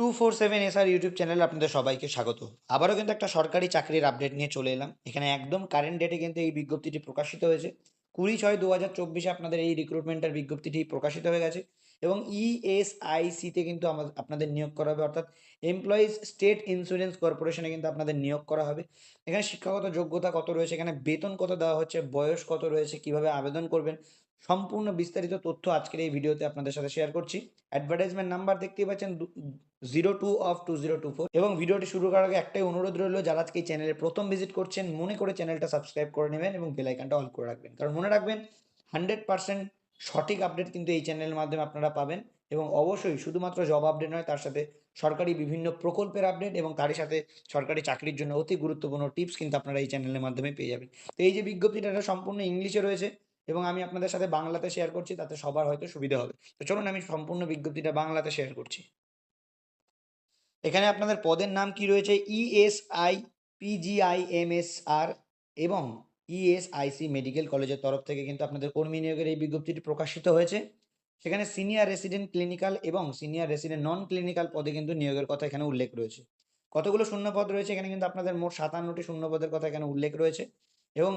Two four seven S R YouTube চ্যানেলে আপনাদের সবাইকে স্বাগত। আবারও কিন্তু একটা সরকারি চাকরির আপডেট নিয়ে চলে এলাম। এখানে একদম কারেন্ট ডেটে কিন্তু এই বিজ্ঞপ্তিটি প্রকাশিত হয়েছে। কুড়ি ছয় দু হাজার চব্বিশে আপনাদের এই রিক্রুটমেন্টের বিজ্ঞপ্তিটি প্রকাশিত হয়ে গেছে। এবং E ইএসআইসিতে কিন্তু আমা- আপনাদের নিয়োগ করা হবে। অর্থাৎ এমপ্লয়িজ স্টেট ইন্স্যুরেন্স কর্পোরেশনে কিন্তু আপনাদের নিয়োগ করা হবে। এখানে শিক্ষাগত যোগ্যতা কত রয়েছে? এখানে বেতন কত দেওয়া হচ্ছে? বয়স কত রয়েছে? কীভাবে আবেদন করবেন? সম্পূর্ণ বিস্তারিত তথ্য আজকের এই ভিডিওতে আপনাদের সাথে শেয়ার করছি। অ্যাডভার্টাইজমেন্ট নাম্বার দেখতেই পাচ্ছেন zero two of two zero two four এবং ভিডিওটি শুরু করার আগে একটাই অনুরোধ রইল, যারা আজকে এই চ্যানেলে প্রথম ভিজিট করছেন, মনে করে চ্যানেলটা সাবস্ক্রাইব করে নেবেন এবং বেল আইকনটা অল করে রাখবেন। কারণ মনে রাখবেন হান্ড্রেড পার্সেন্ট সঠিক আপডেট কিন্তু এই চ্যানেলের মাধ্যমে আপনারা পাবেন এবং অবশ্যই শুধুমাত্র জব আপডেট নয়, তার সাথে সরকারি বিভিন্ন প্রকল্পের আপডেট এবং তারই সাথে সরকারি চাকরির জন্য অতি গুরুত্বপূর্ণ টিপস কিন্তু আপনারা এই চ্যানেলের মাধ্যমে পেয়ে যাবেন। তো এই যে বিজ্ঞপ্তিটা, এটা সম্পূর্ণ ইংলিশে রয়েছে এবং আমি আপনাদের সাথে বাংলাতে শেয়ার করছি, তাতে সবার হয়তো সুবিধা হবে। তো চলুন, আমি সম্পূর্ণ বিজ্ঞপ্তিটা বাংলাতে শেয়ার করছি। এখানে আপনাদের পদের নাম কি রয়েছে? E ইএসআই পিজিআইএমএসআর এবং E ইএসআইসি মেডিকেল কলেজের তরফ থেকে কিন্তু আপনাদের কর্মী নিয়োগের এই বিজ্ঞপ্তিটি প্রকাশিত হয়েছে। সেখানে সিনিয়র রেসিডেন্ট ক্লিনিক্যাল এবং সিনিয়র রেসিডেন্ট নন ক্লিনিক্যাল পদে কিন্তু নিয়োগের কথা এখানে উল্লেখ রয়েছে। কতগুলো শূন্য পদ রয়েছে এখানে কিন্তু আপনাদের মোট সাতান্নটি শূন্য পদের কথা এখানে উল্লেখ রয়েছে। এবং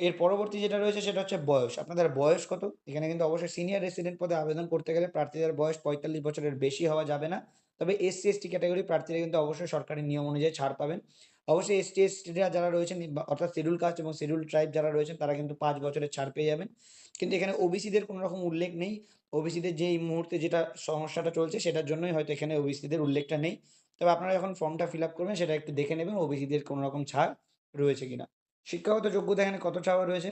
এর পরবর্তী যেটা রয়েছে সেটা হচ্ছে বয়স। আপনাদের বয়স কত? এখানে কিন্তু অবশ্যই সিনিয়র রেসিডেন্ট পদে আবেদন করতে গেলে প্রার্থীদের বয়স পঁয়তাল্লিশ বছরের বেশি হওয়া যাবে না। তবে এসসি এসটি ক্যাটাগরি প্রার্থীরা কিন্তু অবশ্যই সরকারি নিয়ম অনুযায়ী ছাড় পাবেন। অবশ্যই এসটি এসটিরা যারা রয়েছেন অর্থাৎ শিডিউল কাস্ট এবং শিডিউল ট্রাইব যারা রয়েছেন, তারা কিন্তু পাঁচ বছরের ছাড় পেয়ে যাবেন। কিন্তু এখানে ওবিসিদের কোনো রকম উল্লেখ নেই। ওবিসিদের যে এই মুহূর্তে যেটা সমস্যাটা চলছে, সেটার জন্যই হয়তো এখানে ওবিসিদের উল্লেখটা নেই। তবে আপনারা যখন ফর্মটা ফিল আপ করবেন, সেটা একটু দেখে নেবেন ওবিসিদের কোনো রকম ছাড় রয়েছে কিনা। শিক্ষাগত যোগ্যতা এখানে কত চাওয়া রয়েছে?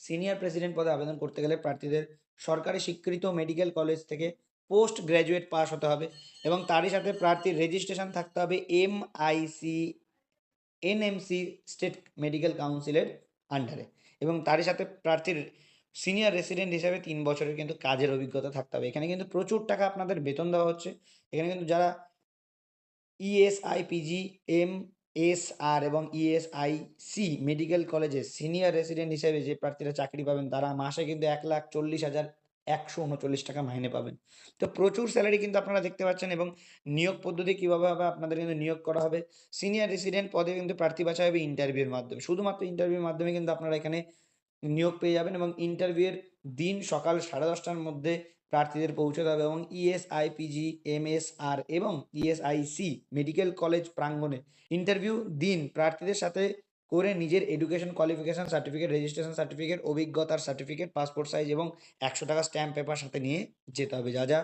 সিনিয়র প্রেসিডেন্ট পদে আবেদন করতে গেলে প্রার্থীদের সরকারি স্বীকৃত মেডিকেল কলেজ থেকে পোস্ট গ্র্যাজুয়েট পাস হতে হবে এবং তারই সাথে প্রার্থীর রেজিস্ট্রেশন থাকতে হবে M IC NMC state medical কাউন্সিলের আন্ডারে এবং তারই সাথে প্রার্থীর সিনিয়র রেসিডেন্ট হিসেবে তিন বছরের কিন্তু কাজের অভিজ্ঞতা থাকতে হবে। এখানে কিন্তু প্রচুর টাকা আপনাদের বেতন দেওয়া হচ্ছে। এখানে কিন্তু যারা ESI PG M S R এবং E ইএসআইসি মেডিকেল কলেজে সিনিয়র রেসিডেন্ট হিসেবে যে প্রার্থীরা চাকরি পাবেন, তারা মাসে কিন্তু এক লাখ চল্লিশ হাজার একশো উনচল্লিশ টাকা মাইনে পাবেন। তো প্রচুর স্যালারি কিন্তু আপনারা দেখতে পাচ্ছেন এবং নিয়োগ পদ্ধতি কীভাবে হবে আপনাদের কিন্তু নিয়োগ করা হবে। সিনিয়র রেসিডেন্ট পদে কিন্তু প্রার্থী বাছা হবে ইন্টারভিউর মাধ্যমে। শুধুমাত্র ইন্টারভিউর মাধ্যমে কিন্তু আপনারা এখানে নিয়োগ পেয়ে যাবেন এবং ইন্টারভিউয়ের দিন সকাল সাড়ে দশটার মধ্যে প্রার্থীদের পৌঁছতে হবে এবং E ইএসআই পিজি এমএসআর এবং E ইএসআইসি মেডিকেল কলেজ প্রাঙ্গণে ইন্টারভিউ দিন প্রার্থীদের সাথে করে নিজের education qualification certificate registration certificate অভিজ্ঞতার সার্টিফিকেট পাসপোর্ট সাইজ এবং একশো টাকা স্ট্যাম্প পেপার সাথে নিয়ে যেতে হবে। যা যা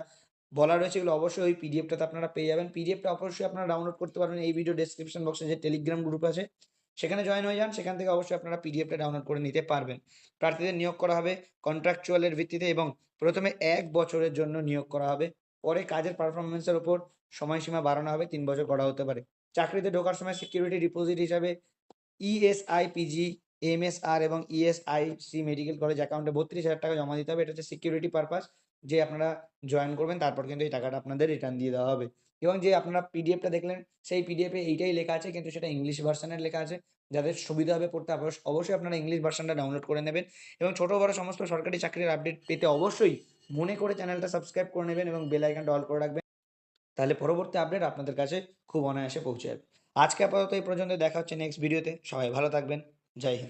বলা রয়েছে এগুলো অবশ্যই ওই পিডিএফটাতে আপনারা পেয়ে যাবেন। পিডিএফটা অবশ্যই আপনারা ডাউনলোড করতে পারবেন। এই ভিডিও ডেসক্রিপশন বক্সে যে টেলিগ্রাম গ্রুপ আছে, সেখানে জয়েন হয়ে যান। সেখান থেকে অবশ্যই আপনারা পিডিএফটা ডাউনলোড করে নিতে পারবেন। প্রার্থীদের নিয়োগ করা হবে কন্ট্রাকচুয়ালের ভিত্তিতে এবং প্রথমে এক বছরের জন্য নিয়োগ করা হবে। পরে কাজের পারফরমেন্সের উপর সময়সীমা বাড়ানো হবে। তিন বছর করা হতে পারে। চাকরিতে ঢোকার সময় সিকিউরিটি ডিপোজিট হিসাবে E ইএসআই পিজি এমএসআর এবং E ইএসআইসি মেডিকেল কলেজ অ্যাকাউন্টে বত্রিশ হাজার টাকা জমা দিতে হবে। এটা হচ্ছে সিকিউরিটি পারপাস যে আপনারা জয়েন করবেন, তারপর কিন্তু এই টাকাটা আপনাদের রিটার্ন দিয়ে দেওয়া হবে। এবং যে আপনারা পিডিএফটা দেখলেন, সেই পিডিএফে এইটাই লেখা আছে, কিন্তু সেটা ইংলিশ ভার্সানের লেখা আছে। যাদের সুবিধা হবে পড়তে অবশ্য- অবশ্যই আপনারা ইংলিশ ভার্সানটা ডাউনলোড করে নেবেন। এবং ছোটো, বড় সমস্ত সরকারি চাকরির আপডেট পেতে অবশ্যই মনে করে চ্যানেলটা সাবস্ক্রাইব করে নেবেন এবং বেল আইকনটা অল করে রাখবেন। তাহলে পরবর্তী আপডেট আপনাদের কাছে খুব অনায়াসে পৌঁছে যাবে। আজকে আপাতত এই পর্যন্ত দেখা হচ্ছে নেক্সট ভিডিওতে সবাই ভালো থাকবেন। জয় হিন্দ।